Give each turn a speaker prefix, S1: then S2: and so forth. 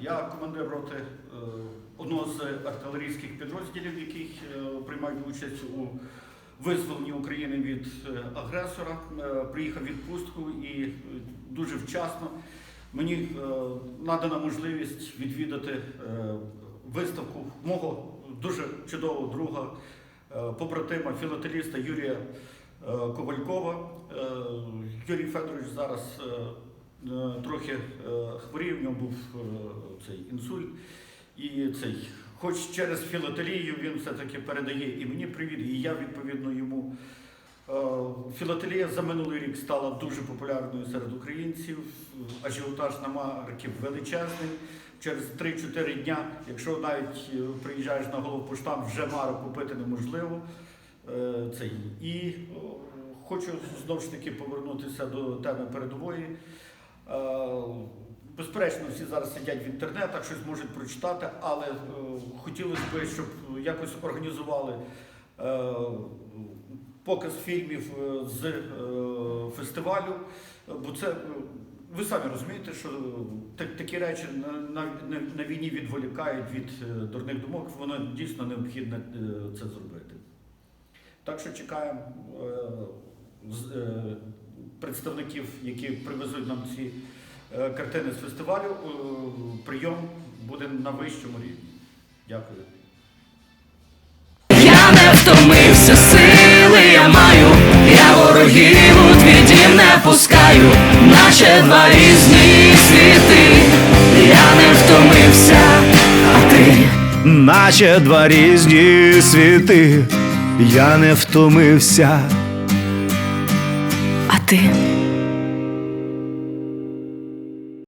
S1: Я командир роти е, одного з артилерійських підрозділів, який е, приймає участь у визволенні України від е, агресора. Приїхав відпустку і дуже вчасно мені надана можливість відвідати виставку мого дуже чудового друга, побратима, філателіста Юрія Ковалькова. Юрій Федорович зараз трохи е, хворів, в нього був е, цей інсульт. І цей, хоч через філателію він все-таки передає і мені привіт, і я відповідно йому. Е, Філателія за минулий рік стала дуже популярною серед українців. Ажіотаж на марків величезний. Через 3-4 дня, якщо навіть е, приїжджаєш на головпоштам, вже мару купити неможливо. Е, Цей. І хочу знову ж таки повернутися до теми передової. Безперечно, всі зараз сидять в інтернетах, щось можуть прочитати, але е, хотілося б, щоб якось організували е, показ фільмів е, з фестивалю, бо це. Ви самі розумієте, що такі речі на, на, на, війні відволікають від дурних думок, воно дійсно необхідно це зробити. Так що чекаємо е, е, представників, які привезуть нам ці картини з фестивалю. Е, Прийом буде на вищому рівні. Дякую.
S2: Я не втомився, сили я маю, я ворогів у твій дім не пускаю, наче два різні світи, я не втомився, а ти
S3: наче два різні світи, я не втомився.
S2: А ти